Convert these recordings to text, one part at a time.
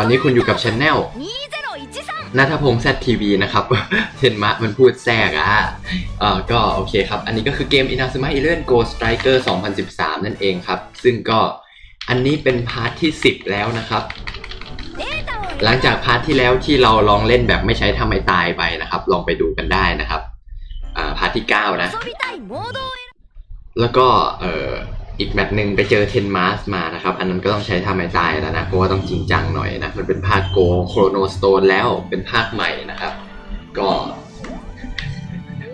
อนนี้คุณอยู่กับช anel นัทพงษ์แซดทีวีนะครับเทนมะมันพูดแทรกอะเออก็โอเคครับ อันนี้ก็คือเกม Inazuma Eleven Go Striker 2013 นั่นเองครับ ซึ่งก็อันนี้เป็นพาร์ทที่ 10 แล้วนะครับ หลังจากพาร์ทที่แล้วที่เราลองเล่นแบบไม่ใช้ทำไม่ตายไปนะครับ ลองไปดูกันได้นะครับ อ่าพาร์ทที่ 9 นะ แล้วก็เออ อีกแมตช์หนึ่งไปเจอเทนมาสมานะครับ อันนั้นก็ต้องใช้ทำไมตายแล้วนะ เพราะว่าต้องจริงจังหน่อยนะ มันเป็นภาคโกโครโนสโตนแล้วเป็นภาคใหม่นะครับ ก็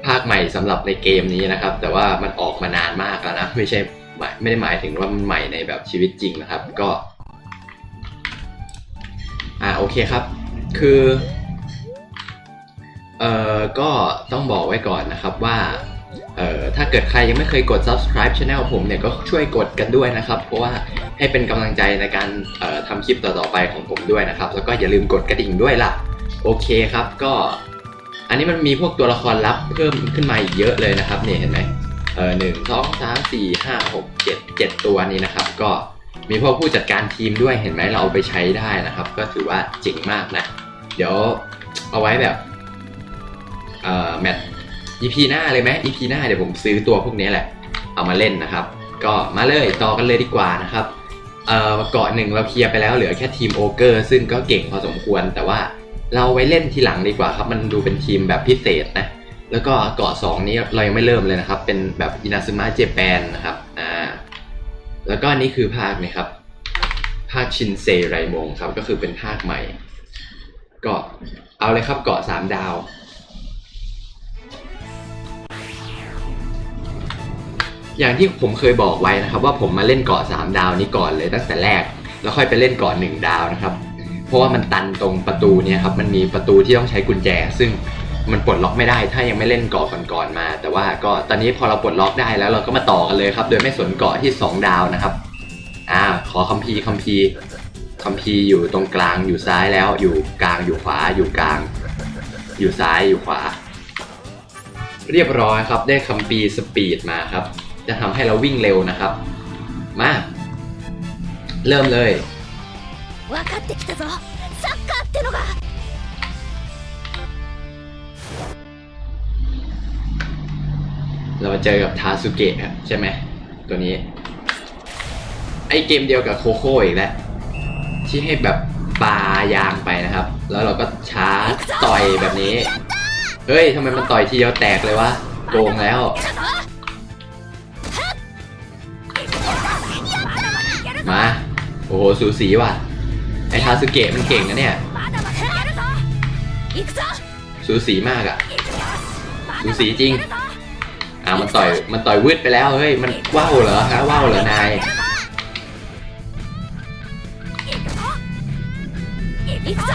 ภาคใหม่สำหรับในเกมนี้นะครับ แต่ว่ามันออกมานานมากแล้วนะ ไม่ใช่หมายไม่ได้หมายถึงว่ามันใหม่ในแบบชีวิตจริงนะครับ ก็ อ่าโอเคครับ คือเอ่อก็ต้องบอกไว้ก่อนนะครับว่า เอ่อถ้าเกิดใครยังไม่เคยกด subscribe channel ผมเนี่ยก็ช่วยกดกันด้วยนะครับ เพราะว่าให้เป็นกำลังใจในการเอ่อทำคลิปต่อๆไปของผมด้วยนะครับ แล้วก็อย่าลืมกดกระดิ่งด้วยล่ะ โอเคครับก็ อันนี้มันมีพวกตัวละครลับเพิ่มขึ้นมาอีกเยอะเลยนะครับเนี่ยเห็นไหมเออหนึ่งสองสามสี่ห้าหกเจ็ดเจ็ดตัวนี้นะครับ ก็มีพวกผู้จัดการทีมด้วยเห็นไหมเราเอาไปใช้ได้นะครับ ก็ถือว่าเจ๋งมากนะ เดี๋ยวเอาไว้แบบเอ่อแมต EP หน้าเลยไหม EP หน้าเดี๋ยวผมซื้อตัวพวกนี้แหละ เอามาเล่นนะครับ ก็มาเลยต่อกันเลยดีกว่านะครับเอ่อเกาะหนึ่งเราเคลียร์ไปแล้วเหลือแค่ทีมโอเกอร์ซึ่งก็เก่งพอสมควร แต่ว่าเราไว้เล่นทีหลังดีกว่าครับมันดูเป็นทีมแบบพิเศษนะแล้วก็เกาะ2นี้เรายังไม่เริ่มเลยนะครับ เป็นแบบอินาซึมะเจแปนนะครับอ่าแล้วก็อันนี่คือภาคนี้ครับภาคชินเซไรมงครับก็คือเป็นภาคใหม่ ก็เอาเลยครับเกาะ3ดาว อย่างที่ผมเคยบอกไว้นะครับ ว่าผมมาเล่นเกาะ3ดาวนี้ก่อนเลยตั้งแต่แรก แล้วค่อยไปเล่นเกาะ1ดาวนะครับ เพราะว่ามันตันตรงประตูเนี่ยครับมันมีประตูที่ต้องใช้กุญแจ ซึ่งมันปลดล็อกไม่ได้ถ้ายังไม่เล่นเกาะก่อนๆมา แต่ว่าก็ตอนนี้พอเราปลดล็อกได้แล้วเราก็มาต่อกันเลยครับ โดยไม่สนเกาะที่ 2 ดาวนะครับอ่าขอคัมภีร์คัมภีร์คัมภีร์อยู่ตรงกลางอยู่ซ้ายแล้วอยู่กลางอยู่ขวาอยู่กลาง อยู่ซ้ายอยู่ขวา เรียบร้อยครับได้คัมภีร์สปีดมาครับ จะทำให้เราวิ่งเร็วนะครับ มา เริ่มเลย 分かってきたぞサッカーってのが เรามาเจอกับทาสุเกะครับใช่ไหมตัวนี้ ไอเกมเดียวกับโคโค่อีกแล้ว ที่ให้แบบปลายางไปนะครับ แล้วเราก็ชาร์จต่อยแบบนี้ เฮ้ยทำไมมันต่อยทีเดียวแตกเลยวะโกงแล้ว โอ้โหสูสีว่ะไอทาสุเกะมันเก่งนะเนี่ยสูสีมากอะสูสีจริงอ่ามันต่อยมันต่อยวืดไปแล้วเฮ้ยมันว้าวเหรอฮะว้าวเหรอนาย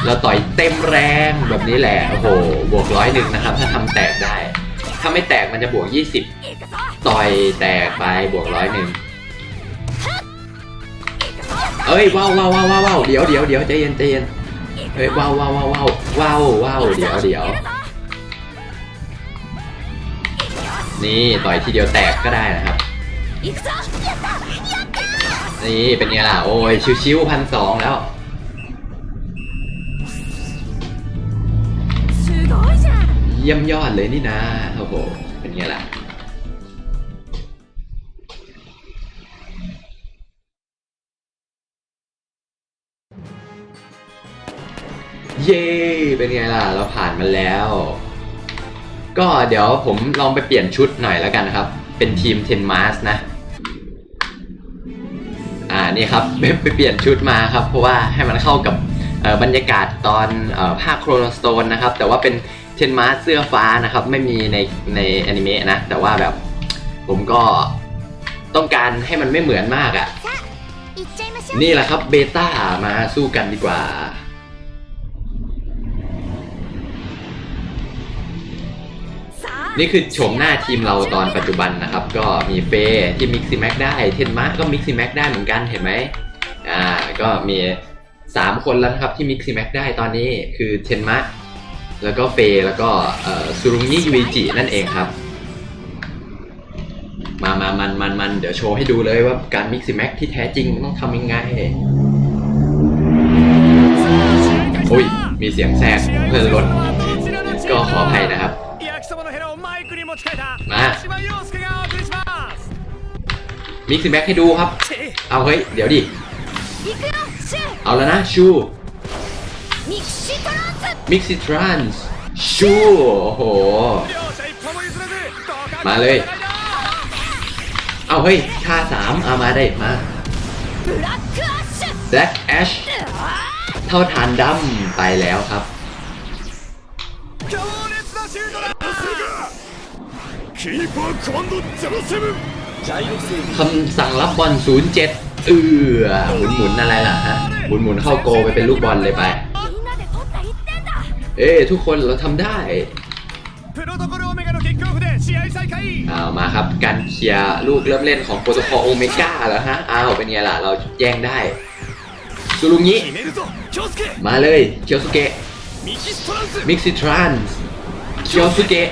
เราต่อยเต็มแรงแบบนี้แหละโอ้โหบวกร้อยหนึ่งนะครับ ถ้าทำแตกได้ ถ้าไม่แตกมันจะบวกยี่สิบต่อยแตกไปบวกร้อยหนึ่ง เฮ้ยว้าวว้าวว้าวว้าวเดี๋ยวเดี๋ยวเดี๋ยวใจเย็นใจเย็นเฮ้ยว้าวว้าวว้าวว้าวว้าวเดี๋ยวเดี๋ยวนี่ต่อยทีเดียวแตกก็ได้นะครับนี่เป็นไงล่ะโอ้ยชิวๆพันสองแล้วเยี่ยมยอดเลยนี่นะโอ้โหเป็นไงล่ะ เย้เป็นไงล่ะ เราผ่านมาแล้ว ก็เดี๋ยวผมลองไปเปลี่ยนชุดหน่อยแล้วกันนะครับ เป็นทีมเทนมาสนะ อ่านี่ครับไปเปลี่ยนชุดมาครับ เพราะว่าให้มันเข้ากับบรรยากาศตอนภาคโครโนสโตนนะครับ แต่ว่าเป็นเทนมาสเสื้อฟ้านะครับ ไม่มีในในอนิเมะนะ แต่ว่าแบบผมก็ต้องการให้มันไม่เหมือนมากอะ่ะ นี่แหละครับเบต้ามาสู้กันดีกว่า นี่คือโฉมหน้าทีมเราตอนปัจจุบันนะครับ ก็มีเฟยที่มิกซี่แม็กได้เทนมาก็มิกซี่แม็กได้เหมือนกันเห็นไหมอ่าก็มี 3 คนแล้วนะครับที่มิกซี่แม็กได้ตอนนี้คือเทนมาแล้วก็เฟยแล้วก็ซูรุงยี่ยูจินั่นเองครับ มามามันมันมันเดี๋ยวโชว์ให้ดูเลยว่าการมิกซี่แม็กที่แท้จริงต้องทำยังไงอุ้ยมีเสียงแทรกเพื่อนรถก็ขออภัยนะ มามิกซ์แบ็กให้ดูครับ เอาเฮ้ย เดี๋ยวดิ เอาแล้วนะ ชูมิกซิทรานส์ชูโอ้โห มาเลย เอาเฮ้ยท่าสามเอามาได้มาแบล็กแอชเท่าฐานดำไปแล้วครับ คำสั่งรับบอล 07 เอือหมุนหมุนอะไรล่ะฮะ หมุนหมุนเข้าโกไปเป็นลูกบอลเลยไป เอ้ทุกคนเราทำได้เอามาครับ การเคลียร์ลูกเริ่มเล่นของโปรโตคอลโอเมก้าแล้วฮะเอ้าเป็นไงล่ะ เราแย่งได้ซูลุงิมาเลยเคียวสุเกะมิกซิทรานส์เคียวสุเกะ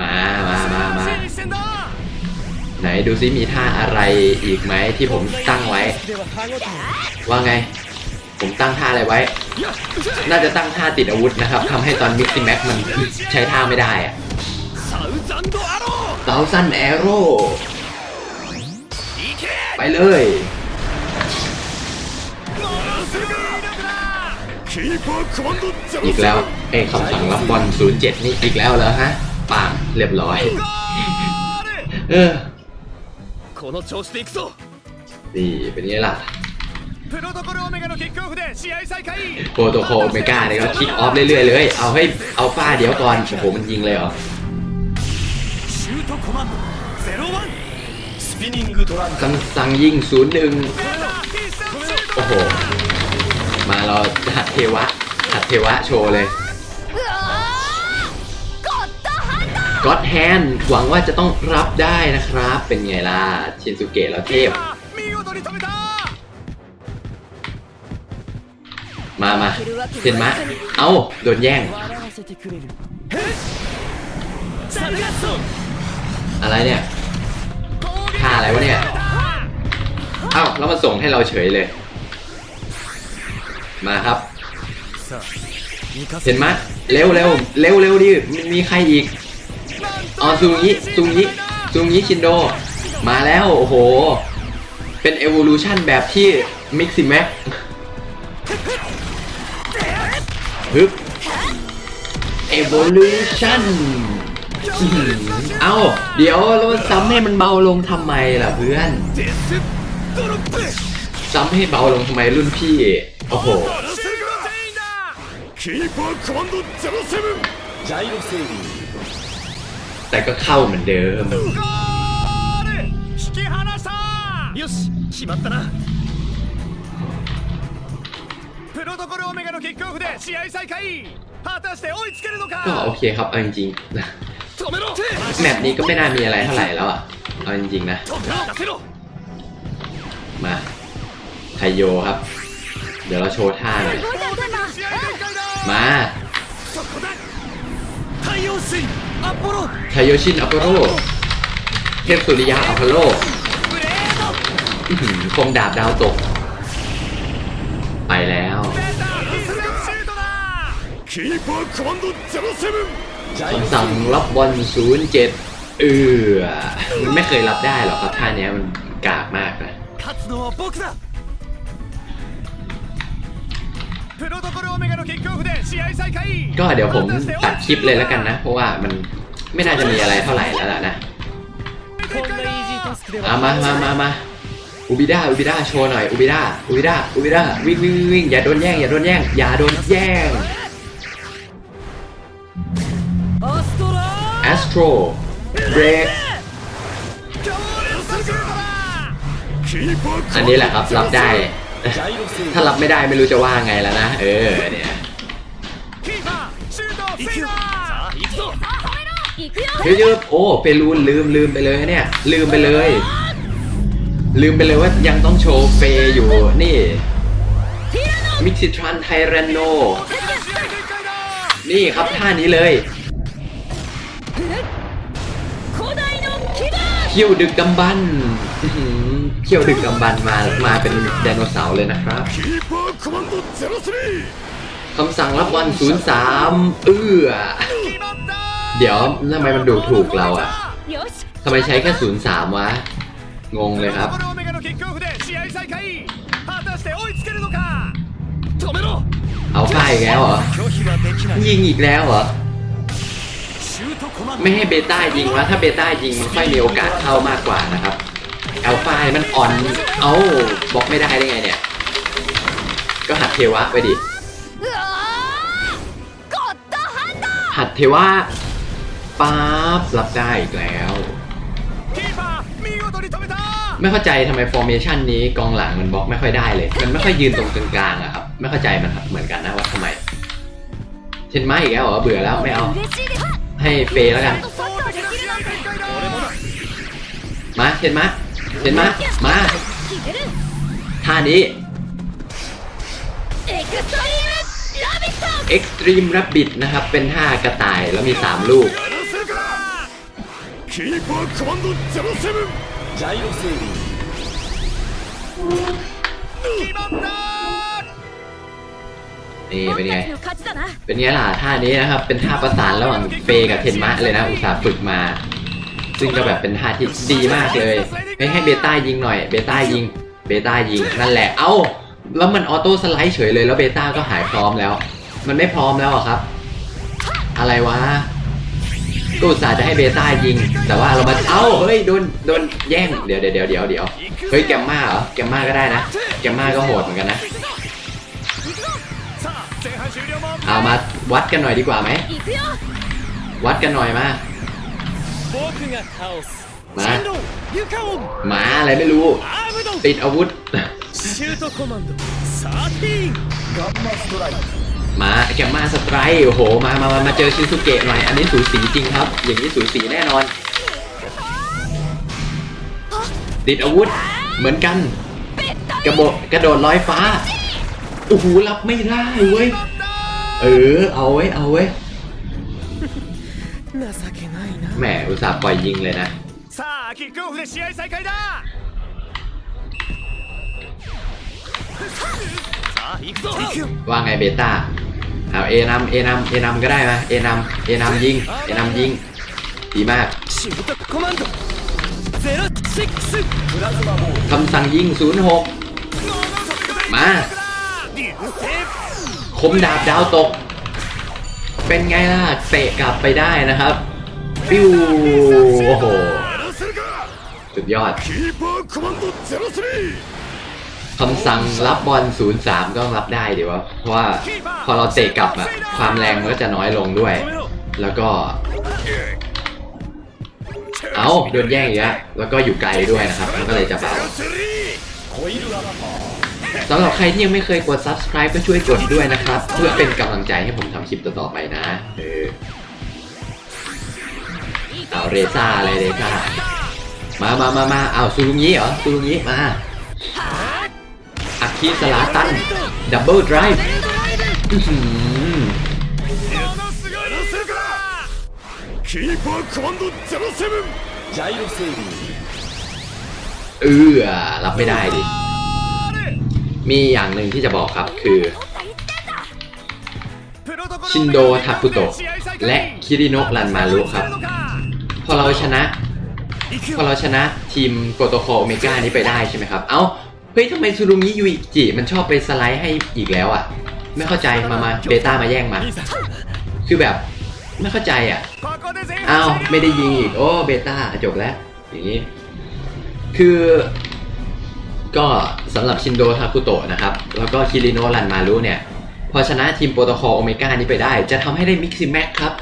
มามามามา ไหนดูซิมีท่าอะไรอีกไหมที่ผมตั้งไว้ ว่าไง ผมตั้งท่าอะไรไว้ น่าจะตั้งท่าติดอาวุธนะครับทำให้ตอนมิกซี่แม็กมันใช้ท่าไม่ได้อะเตาสั้นแอโร่ไปเลยอีกแล้วไอ้คำสั่งรับบอล07 นี่อีกแล้วเหรอฮะปางเรียบร้อย เออ この調子でいくぞ นี่เป็นไงล่ะ プロトコルオメガのキックオフで試合再開 โปรโตโคลเมกาเนี่ยก็คิกออฟเรื่อยๆเลย เอาให้เอาฟ้าเดี๋ยวก่อน โอ้โห มันยิงเลยเหรอ シュートコマンド01スピニングトランク คำสั่งยิง 01 これだ必殺シュート โอ้โห มาเราหัดเทวะ หัดเทวะโชว์เลย ก็ตแฮนหวังว่าจะต้องรับได้นะครับ เป็นไงล่ะ ชินสุเกะแล้วเทพ มามาเซนมะ เอาโดนแย่ง อะไรเนี่ยท่าอะไรวะเนี่ย เอ้าแล้วมาส่งให้เราเฉยเลย มาครับเห็นไหมเร็วเร็วเร็วเร็วดิ มีใครอีก อ๋อซูงิซูงิซูงิชินโด มาแล้ว โอ้โห เป็น evolution แบบที่ Miximax ฮึบ evolution อื้อหือเอ้า เดี๋ยวแล้วซ้ำให้มันเบาลงทำไมล่ะเพื่อน デスドロップ ซ้ำให้เบาลงทำไมรุ่นพี่ โอ้โห シュート全員だキーパーコマンド07ジャイロセービング แต่ก็เข้าเหมือนเดิมก็โอเคครับเอาจริงๆนะแมปนี้ก็ไม่น่ามีอะไรเท่าไหร่แล้วอะเอาจริงๆนะ มาไทโยครับ เดี๋ยวเราโชว์ท่าหน่อยมา ไทโยชินอัปโรเทพสุริยาอัพโลคมดาบดาวตก ไปแล้วคำสั่งรับบอลศูนย์เจ็ดเออมันไม่เคยรับได้หรอครับท่านี้มันกากมากนะ ก็เดี๋ยวผมตัดคลิปเลยแล้วกันนะ เพราะว่ามันไม่น่าจะมีอะไรเท่าไหร่แล้วละนะมามามามาอุบิดาอุบิดาโชว์หน่อยอุบิดาอุบิดาอุบิดาวิ่งวิ่งวิ่งอย่าโดนแย่งอย่าโดนแย่งอย่าโดนแย่งแอสโตรเบรกอันนี้แหละครับรับได้ ถ้ารับไม่ได้ไม่รู้จะว่าไงแล้วนะ เออเนี่ยเยอะๆโอ้เปรูลืมลืมไปเลยเนี่ย ลืมไปเลย ลืมไปเลยว่ายังต้องโชว์เฟย์อยู่นี่มิทิทรันไทเรนโน นี่ครับท่านี้เลยคิวดึกดำบัน เที่ยวดึกดำบันมา มาเป็นไดโนเสาร์เลยนะครับคำสั่งรับบอล03 เอื้อ เดี๋ยวทำไมมันดูถูกเราอะทำไมใช้แค่03 วะ งงเลยครับ เอาค่แล้วเหรอ ยิงอีกแล้วเหรอไม่ให้เบต้ายิงวะถ้าเบต้ายิงมันค่อยมีโอกาสเข้ามากกว่านะครับ แอลฟามันอ่อน เอ้าบล็อกไม่ได้ได้ไงเนี่ย ก็หัดเทวะไปดิ หัดเทวะป๊าบรับได้อีกแล้ว ไม่เข้าใจทำไมฟอร์เมชันนี้กองหลังมันบล็อกไม่ค่อยได้เลย มันไม่ค่อยยืนตรงกลางๆอะครับ ไม่เข้าใจมันครับเหมือนกันนะว่าทำไม เช่นไม้อีกแล้วเหรอเบื่อแล้วไม่เอา ให้เฟแล้วกัน มาเห็นไหม เห็นมามาท่านี้ Extreme Rabbit นะครับ เป็นท่ากระต่ายแล้วมี 3 ลูกนี่เป็นไง เป็นไงล่ะท่านี้นะครับ เป็นท่าประสานระหว่างเฟกับเทนมะเลยนะ อุตส่าห์ฝึกมา ซึ่งก็แบบเป็นท่าที่ดีมากเลยไม่ให้เบต้ายิงหน่อยเบต้ายิงเบต้ายิงนั่นแหละเอ้าแล้วมันออโต้สไลด์เฉยเลยแล้วเบต้าก็หายพร้อมแล้ว มันไม่พร้อมแล้วอะครับ อะไรวะก็อุตส่าห์จะให้เบต้ายิง แต่ว่าเรามาเอ้าเฮ้ยโดนโดนแย่งเดี๋ยวเดี๋ยวเดี๋ยวเดี๋ยวเฮ้ยแกมมาเหรอแกมมาก็ได้นะแกมมาก็โหดเหมือนกันนะเอามาวัดกันหน่อยดีกว่าไหมวัดกันหน่อยมา มา シンドユカオン หมาอะไรไม่รู้ アームド ติดอาวุธ シュートコマンド13ガンマストライ มาแกมมาสไตร์โอ้โห มามามามาเจอชินสุเกะหน่อย อันนี้สูสีจริงครับ อย่างนี้สูสีแน่นอน ติดอาวุธ เหมือนกัน กระโดดกระโดดลอยฟ้า โอ้โห รับไม่ได้เว้ย เออ เอาไว้ยเอาไว้ย 情けないな แหมอุตส่าห์ปล่อยยิงเลยนะ さあキックオフで試合再開ださあ行くぞ行くよ ว่าไงเบต้าเอาเอนำเอนำเอนำก็ได้มาเอนำเอนำยิง เอนำยิง ดีมาก シュートコマンド06プラズマボール คำสั่งยิง 06 มา 流星 คมดาบดาวตก เป็นไงล่ะ เตะกลับไปได้นะครับ ปิ้วโอ้โหสุดยอดคำสั่งรับบอล 03 ก็รับได้ดีวะ เพราะว่าพอเราเตะกลับอะความแรงก็จะน้อยลงด้วย แล้วก็ เอาโดนแย่งเยอะแล้วก็อยู่ไกลด้วยนะครับ มันก็เลยจะเบาสำหรับใครที่ยังไม่เคยกด subscribe ก็ช่วยกดด้วยนะครับ เพื่อเป็นกำลังใจให้ผมทำคลิปต่อๆไปนะ เออ เอาเรซ่าอะไรเรซ่า มามามามาเอาซูรุงี้เหรอซูรุงี้มาอาคิสลาตัน ดับเบิลไดรฟ์อื้อหือ ものすごいやらせるかキーパーコマンド07ジャイロセービン เออรับไม่ได้ดิ มีอย่างหนึ่งที่จะบอกครับคือ ชินโดทาคุโตะและคิริโนะรันมารุครับ พ อเราชนะ พอเราชนะทีมโกโตโคโอเมก้านี้ไปได้ใช่ไหมครับ เอ้า เฮ้ยทำไมซูรุงิยูอิจิมันชอบไปสไลด์ให้อีกแล้วอะ ไม่เข้าใจมา มาเบต้ามาแย่งมา คือแบบไม่เข้าใจอะ อ้าว ไม่ได้ยิงอีก โอ้ เบต้าจบแล้ว อย่างนี้ คือ ก็สำหรับชินโดทาคุโตะนะครับ แล้วก็คิริโนะรันมารุเนี่ย พอชนะทีมโปรโตคอลโอเมก้านี้ไปได้ จะทำให้ได้มิกซิแม็กครับ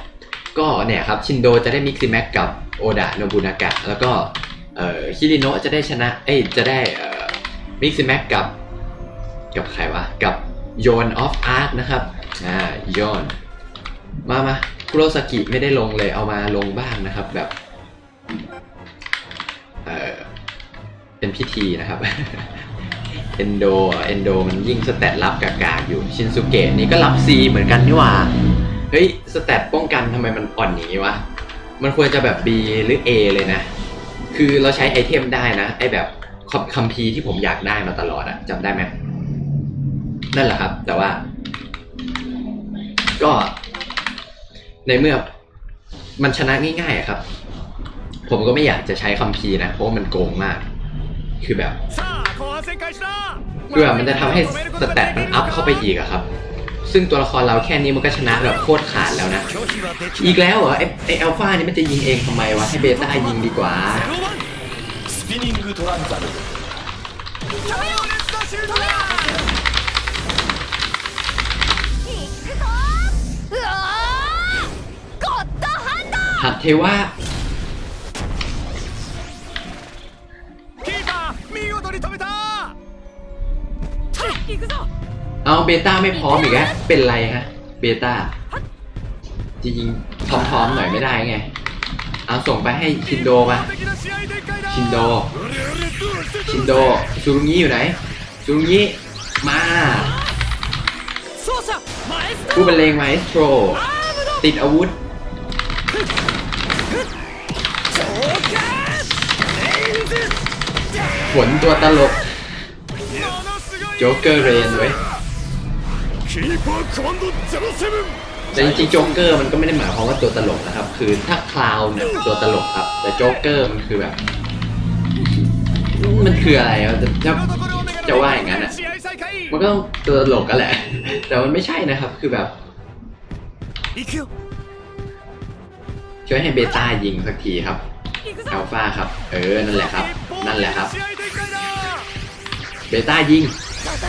ก็เนี่ยครับชินโดจะได้มิกซิแม็กกับโอดะโนบุนากะแล้วก็เอ่อคิริโนะจะได้ชนะเอ้ยจะได้เอ่อมิกซิแม็กกับกับใครวะกับโยนออฟอาร์ตนะครับอ่าโยนมามาคุโรสกิไม่ได้ลงเลยเอามาลงบ้างนะครับแบบเออเป็นพิธีนะครับเอนโดเอนโดมันยิ่งสแตทรับกากากๆอยู่ชินสุเกะนี่ก็รับ C เหมือนกันนี่หว่า เฮ้ยสเตตป้องกันทำไมมันอ่อนอนี้วะ มันควรจะแบบ B หรือ A เลยนะ คือเราใช้ไอเทมได้นะ ไอแบบคัมพีที่ผมอยากได้มาตลอดอะจำได้ไหมนั่นแหละครับ แต่ว่า ก็ ในเมื่อมันชนะง่ายๆครับ ผมก็ไม่อยากจะใช้คัมพีนะ เพราะมันโกงมาก คือแบบคือแบบมันจะทำให้สเตตมันอัพเข้าไปอีกอะครับ ซึ่งตัวละครเราแค่นี้มันก็ชนะแบบโคตรขาดแล้วนะ อีกแล้วเหรอไอเอลฟานี่มันจะยิงเองทำไมวะ ให้เบต้ายิงดีกว่า หัดเทว่า เอาเบต้าไม่พร้อมอีกแล้วเป็นไรฮะเบต้าจริงๆพร้อมๆหน่อยไม่ได้ไง เอาส่งไปให้ชินโดมาชินโด ชินโดซูรุงี้อยู่ไหนซูรุงี้มาผู้บรรเลงไมสโตรติดอาวุธฝนตัวตลกโจ๊กเกอร์เรนไว้ キーパーコマンド07 แต่จริงๆโจ๊กเกอร์มันก็ไม่ได้หมายความว่าตัวตลกนะครับ คือถ้าคลาวน์เนี่ยตัวตลกครับ แต่โจ๊กเกอร์มันคือแบบ มันคืออะไรอ่ะจะจะ プロトコルオメガの จะว่าอย่างนั้นอ่ะ 試合再開 มันก็ต้องตัวตลกกันแหละ แต่มันไม่ใช่นะครับ คือแบบ 行くよ ช่วยให้เบต้ายิงสักทีครับ 行くぞ อัลฟาครับ เออ นั่นแหละครับ นั่นแหละครับ 試合展開だ เบต้ายิง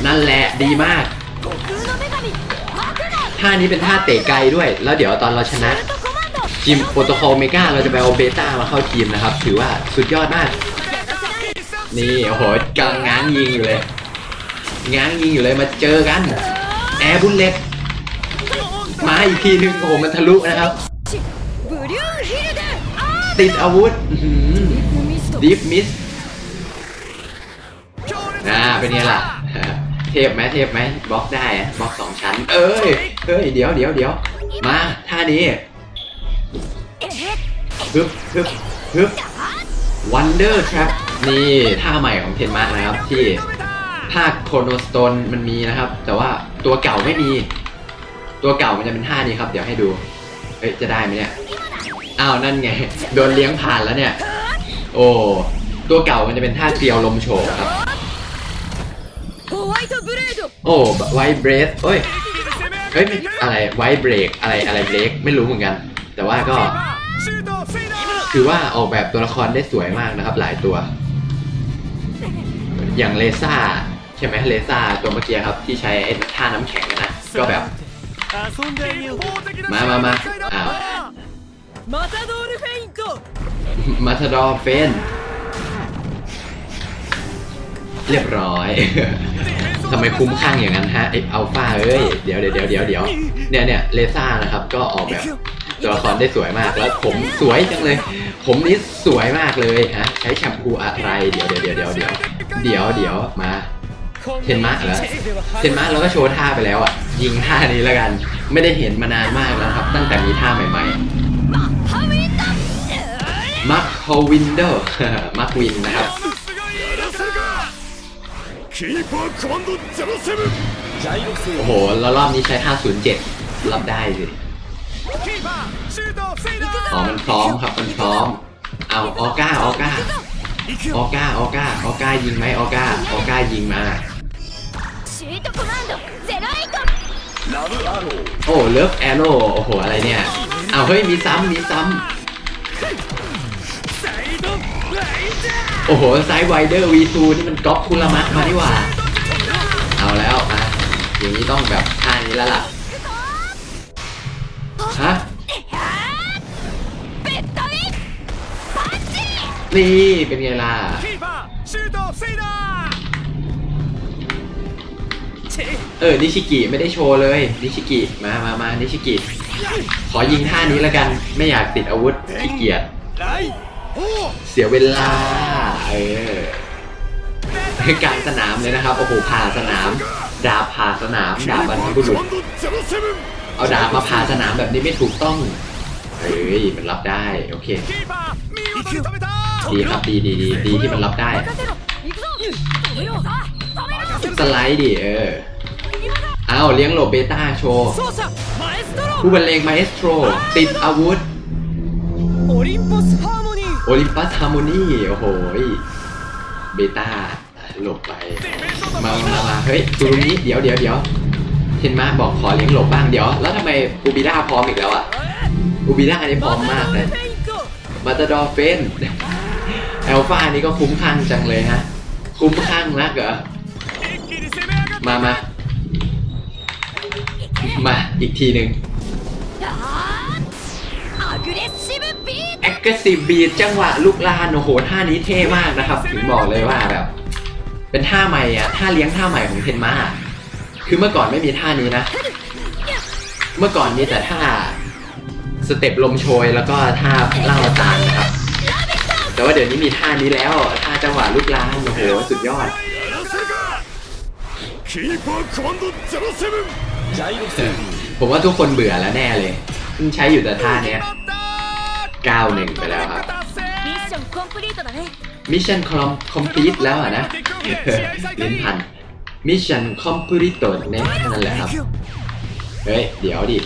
นั่นแหละดีมาก 悟空の女神白の ท่านี้เป็นท่าเตะไกลด้วย แล้วเดี๋ยวตอนเราชนะทีมโปรโตคอลเมกาเราจะไปเอาเบต้ามาเข้าทีมนะครับ ถือว่าสุดยอดมาก นี่โอ้โหกำลังง้างยิงอยู่เลย ง้างยิงอยู่เลยมาเจอกัน แอร์บุลเล็ตมาอีกทีหนึ่งโอ้โหมันทะลุนะครับ ติดอาวุธดิฟมิสอ่าเป็นไงล่ะ เทพไหมเทพไหมบล็อกได้อะบล็อกสองชั้น เอ้ยเอ้ยเดี๋ยวเดี๋ยวเดี๋ยวมาท่านี้ฮึบฮึบฮึบวันเดอร์ครับนี่ท่าใหม่ของเทนมาร์นะครับที่ภาคโคโนสโตนมันมีนะครับ แต่ว่าตัวเก่าไม่มี ตัวเก่ามันจะเป็นท่านี้ครับ เดี๋ยวให้ดูเอ้ยจะได้ไหมเนี่ยอ้าวนั่นไงโดนเลี้ยงผ่านแล้วเนี่ย โอ้ตัวเก่ามันจะเป็นท่าเตียวลมโฉบครับ โอ้ไวเบรกเอ้ยเฮ้ยอะไรไวเบรกอะไรอะไรเบรกไม่รู้เหมือนกัน แต่ว่าก็คือว่าออกแบบตัวละครได้สวยมากนะครับ หลายตัว อย่างเลซ่าใช่ไหมเลซ่าตัวเมื่อกี้ครับที่ใช้ท่าน้ำแข็งนะก็แบบ มามามาอ้าวมาทาดอเฟนต์เฟนเรียบร้อย ทำไมคุ้มข้างอย่างนั้นฮะไออัลฟาเอ้ยเดี๋ยวเดี๋ยวเดี๋ยวเดี๋ยวเนี่ยเนี่ยเลซ่านะครับก็ออกแบบตัวละครได้สวยมากแล้วผมสวยจังเลย ผมนี่สวยมากเลยฮะใช้แชมพูอะไรเดี๋ยวเดี๋ยวเดี๋ยวเดี๋ยวเดี๋ยวเดี๋ยวมาเทนมาเหรอเทนมะเราก็โชว์ท่าไปแล้วอะยิงท่านี้แล้วกัน ไม่ได้เห็นมานานมากแล้วครับ ตั้งแต่มีท่าใหม่ๆมาร์คโฮวินเดอร์มาร์ควินนะครับ キーパーコマンド07ジャイロセ โอ้โห แล้วรอบนี้ใช้ 507 รับได้สิ キーパーシュートを防いだ อ๋อ มันพร้อมครับ มันพร้อม เอาออก้า ออก้า 行く ออก้า ออก้า ออก้ายิงไหมออก้า ออก้ายิงมา シュートコマンドゼロエイトラブアロー โอ้ เลิฟแอโร่ โอ้โห อะไรเนี่ย เอาเฮ้ย มีซ้ำ มีซ้ サ โอ้โหไซด์ไวเดอร์วีซูนี่มันก๊อปคุณละมะมาดีกว่า เอาแล้วอะอย่างนี้ต้องแบบท่านี้แล้วล่ะฮะนี่เป็นไงล่ะเออนิชิกิไม่ได้โชว์เลยนิชิกิมามามานิชิกิขอยิงท่านี้แล้วกันไม่อยากติดอาวุธขี้เกียจ เสียเวลาเออการสนามเลยนะครับ โอ้โหผ่าสนาม ดาบผ่าสนาม ดาบบรรพบุรุษเอาดามาผ่าสนามแบบนี้ไม่ถูกต้องเฮ้ยมันรับได้ โอเค ดีครับดีดีดีดีที่มันรับได้ สไลด์ดิเออเอาเลี้ยงโลเบต้าโชว์ผู้บรรเลงมาเอสโตรติดอาวุธ โอลิมปัสฮาร์โมนีโอ้โหเบต้าหลบไป มามามาเฮ้ยตูรุนี้เดี๋ยวเดี๋ยวเดี๋ยวเห็นมาบอกขอเลี้ยงหลบบ้างเดี๋ยว แล้วทำไมอูบิด้าพร้อมอีกแล้วอะอูบิด้าอันนี้พร้อมมากนะมาตาดอเฟนแอลฟาอันี้ก็คุ้มข้างจังเลยฮะ คุ้มข้างนักเหรอ มามา มาอีกทีหนึ่ง กระสิบบีดจังหวะลูกลานโอ้โหท่านี้เท่มากนะครับ ถึงบอกเลยว่าแบบ เป็นท่าใหม่อะท่าเลี้ยงท่าใหม่ของเทนมาคือเมื่อก่อนไม่มีท่านี้นะ เมื่อก่อนมีแต่ท่าสเต็ปลมโชยแล้วก็ท่าล่างตานครับ แต่ว่าเดี๋ยวนี้มีท่านี้แล้วท่าจังหวะลูกลานโอ้โหสุดยอดผมว่าทุกคนเบื่อแล้วแน่เลยใช้อยู่แต่ท่าเนี้ย 91ไปแล้วครับ 達成ミッションコンプリートだね มิชชั่นคอมคอมพลีทแล้วอะนะ ลิ้นพันมิชชั่นคอมพลีทเนี่ยนั่นแหละครับ เฮ้ย เดี๋ยวดิ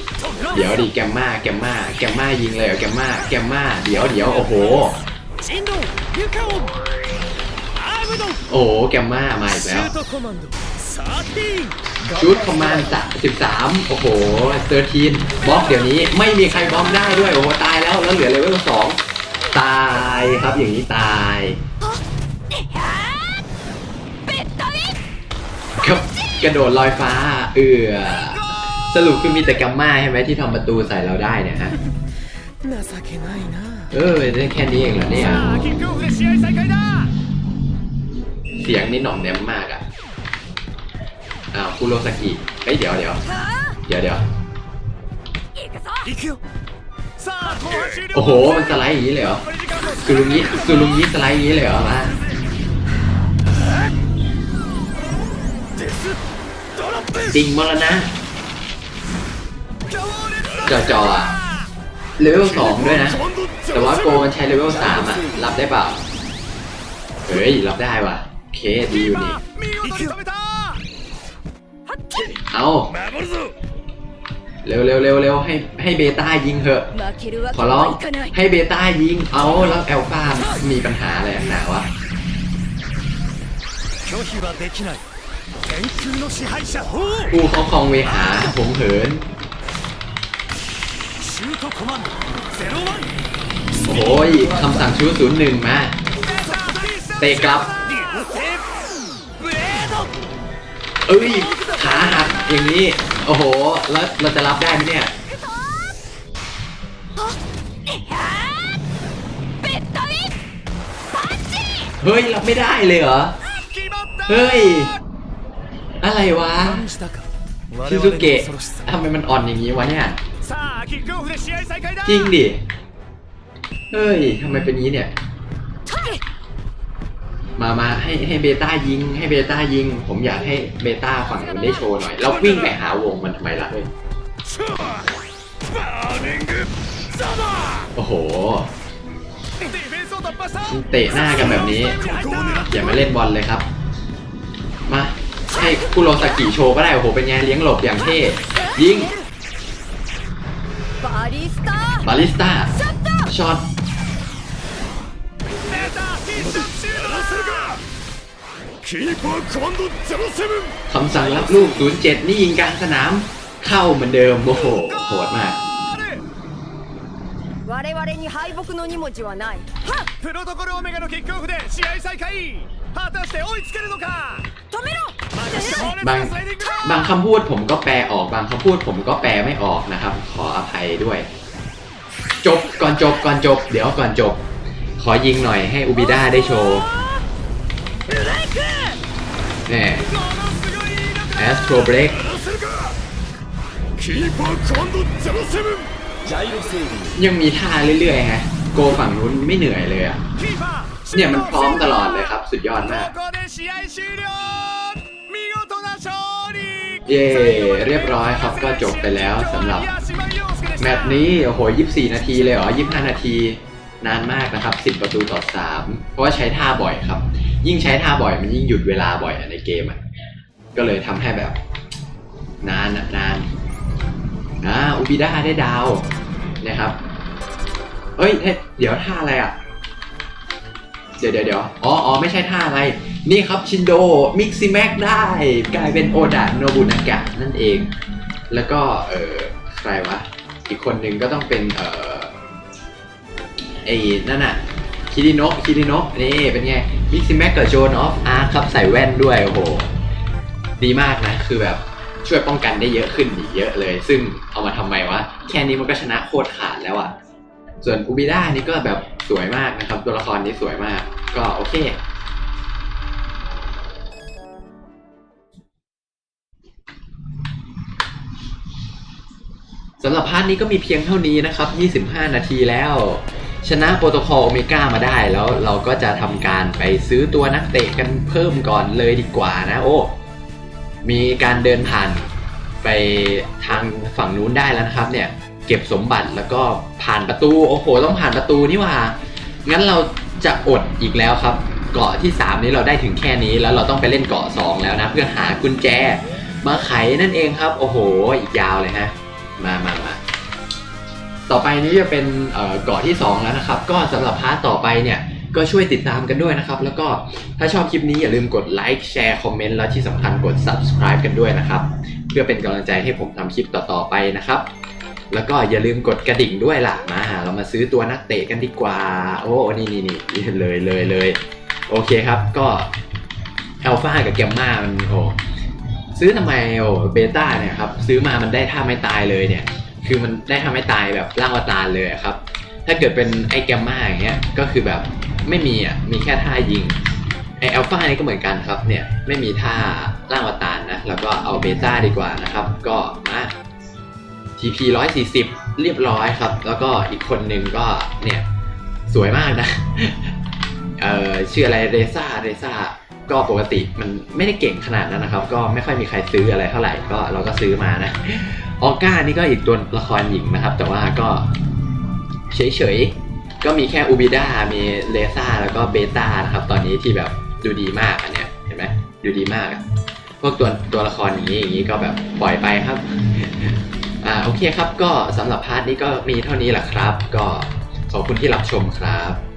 เดี๋ยวดิแกมมาแกมมาแกมมายิงเลยเหรอแกมมาแกมมาเดี๋ยวเดี๋ยวโอ้โห 人狼リュカオンアームド โอ้โหแกมมามาอีก シ แล้ว ュートコマンド13 ชุดประมานด์13 โอ้โห13บล็อกเดี๋ยวนี้ไม่มีใครบล็อกได้ด้วย โอ้ตายแล้วแล้วเหลือเลเวลสองตายครับอย่างนี้ตายครับกระโดดลอยฟ้า เอือสรุปคือมีแต่กัมมาใช่ไหมที่ทำประตูใส่เราได้นะฮะเออแค่นี้เองเหรอเนี่ยเสียงนี่หน่อมแนมมากอะ อ้าคุโรสากิเฮ้ยเดี๋ยวเดี๋ยวเดี๋ยวเดี๋ยวโอ้โหมันสไลด์อย่างนี้เลยเหรอซูลุงิซูลุงิสไลด์อย่างนี้เลยเหรอมาจริงมรนะจอจออะเลเวลสองด้วยนะ แต่ว่าโกมันใช้เลเวลสามอะรับได้เปล่า เฮ้ย รับได้ว่ะ เคดีอยู่นี่ เอาเร็วเร็วเร็วเร็วให้ให้เบต้ายิงเถอะ ขอร้องให้เบต้ายิง เอาแล้วแอลฟามีปัญหาอะไรหนาวะอู้ครอครองเวหาผมเหินโอ้ยคำสั่งชูศูนย์หนึ่งมา เตะกลับ เอ้ยขาหักอย่างนี้ โอ้โห แล้วเราจะรับได้ไหมเนี่ย เฮ้ย รับไม่ได้เลยเหรอ เฮ้ย อะไรวะ ชิซุเกะทำไมมันอ่อนอย่างนี้วะเนี่ย จริงดิ เฮ้ยทำไมเป็นงี้เนี่ย มามาให้ให้เบต้ายิง ให้เบต้ายิง ผมอยากให้เบต้าฝั่งมันได้โชว์หน่อยเราวิ่งไปหาวงมันทำไมล่ะโอ้โหเตะหน้ากันแบบนี้ อย่ามาเล่นบอลเลยครับ มาให้คุโรสากิโชว์ก็ได้โอ้โหเป็นไงเลี้ยงหลบอย่างเท่ยิงบาริสต้าช็อต คำสั่งรับลูก 07 นี่ยิงกลางสนาม เข้าเหมือนเดิม โอ้โห โหดมาก 我々に敗北の2文字はないはっプロトコルオメガのキックオフで試合再開果たして追いつけるのか止めろまたして猛烈 บาง なスライディングだ บางคำพูดผมก็แปลออกบางคำพูดผมก็แปลไม่ออกนะครับ ขออภัยด้วย จบก่อนจบก่อนจบ เดี๋ยวก่อนจบ ขอยิงหน่อยให้อูบิด้าได้โชว์แ นี่แอสโทรเบรกยังมีท่าเรื่อยๆฮะ โกฝั่งนู้นไม่เหนื่อยเลยอะ เนี่ยมันพร้อมตลอดเลยครับ สุดยอดมาก เย่เรียบร้อยครับก็จบไปแล้วสำหรับ แมตช์นี้ โอ้โห 24 นาทีเลยเหรอ 25 นาที นานมากนะครับ 10 ประตูต่อ 3 เพราะว่าใช้ท่าบ่อยครับ ยิ่งใช้ท่าบ่อยมันยิ่งหยุดเวลาบ่อยอในเกมอะก็เลยทำให้แบบ นานอะนานอ่าอุบิดาได้ดาวนะครับเอ้ยเดี๋ยวท่าอะไรอะ เดี๋ยวเดี๋ยวเดี๋ยวอ๋ออ๋อไม่ใช่ท่าอะไร นี่ครับชินโดมิกซิแม็กได้กลายเป็นโอดะโนบุนากะนั่นเอง แล้วก็เออใครวะ อีกคนหนึ่งก็ต้องเป็นเออไอ้นั่นน่ะ คิริโนะคิริโนะนี่เป็นไงมิกซิแม็กกับโจนออฟอาร์ครับใส่แว่นด้วยโอ้โห ดีมากนะ คือแบบช่วยป้องกันได้เยอะขึ้นอีกเยอะเลย ซึ่งเอามาทำไมวะ แค่นี้มันก็ชนะโคตรขาดแล้วอะส่วนอูบิด้านี่ก็แบบสวยมากนะครับ ตัวละครนี้สวยมาก ก็โอเคสำหรับพาร์ทนี้ก็มีเพียงเท่านี้นะครับ 25 นาทีแล้ว ชนะโปรโตคอลโอเมก้ามาได้แล้วเราก็จะทำการไปซื้อตัวนักเตะกันเพิ่มก่อนเลยดีกว่านะโอ้ มีการเดินผ่านไปทางฝั่งนู้นได้แล้วนะครับเนี่ยเก็บสมบัติแล้วก็ผ่านประตูโอ้โหต้องผ่านประตูนี่ว่า งั้นเราจะอดอีกแล้วครับ เกาะที่ 3 นี้เราได้ถึงแค่นี้แล้วเราต้องไปเล่นเกาะ 2 แล้วนะ เพื่อหากุญแจมาไขนั่นเองครับ โอ้โห อีกยาวเลยฮะ มามามา ต่อไปนี้จะเป็นเกาะที่2แล้วนะครับ ก็สำหรับพาร์ทต่อไปเนี่ยก็ช่วยติดตามกันด้วยนะครับ แล้วก็ถ้าชอบคลิปนี้อย่าลืมกดไลค์แชร์คอมเมนต์แล้วที่สำคัญกด subscribe กันด้วยนะครับ เพื่อเป็นกำลังใจให้ผมทำคลิปต่อๆไปนะครับ แล้วก็อย่าลืมกดกระดิ่งด้วยล่ะมาเรามาซื้อตัวนักเตะกันดีกว่า โอ้นี่นี่นี่เลยเลยเลยโอเคครับก็อัลฟากับแกมมามันโอ้ซื้อทำไมโอ้เบต้าเนี่ยครับซื้อมามันได้ท่าไม่ตายเลยเนี่ย คือมันได้ท่าไม่ตายแบบร่างอวตารเลยครับ ถ้าเกิดเป็นไอแกมมาอย่างเงี้ยก็คือแบบไม่มีอะมีแค่ท่ายิงไออัลฟานี่ก็เหมือนกันครับเนี่ยไม่มีท่าร่างอวตารนะแล้วก็เอาเบต้าดีกว่านะครับก็มา TP 140 เรียบร้อยครับ แล้วก็อีกคนนึงก็เนี่ยสวยมากนะเอ่อชื่ออะไรเรซ่าเรซ่าก็ปกติมันไม่ได้เก่งขนาดนั้นนะครับ ก็ไม่ค่อยมีใครซื้ออะไรเท่าไหร่ก็เราก็ซื้อมานะ ออก้านี่ก็อีกตัวละครหญิงนะครับ แต่ว่าก็เฉยๆ ก็มีแค่อูบิด้ามีเลซ่าแล้วก็เบต้านะครับ ตอนนี้ที่แบบดูดีมากอันเนี้ยเห็นไหมดูดีมากพวกตัวตัวละครอย่างนี้อย่างนี้ก็แบบปล่อยไปครับอ่าโอเคครับก็สำหรับพาร์ทนี้ก็มีเท่านี้แหละครับ ก็ขอบคุณที่รับชมครับ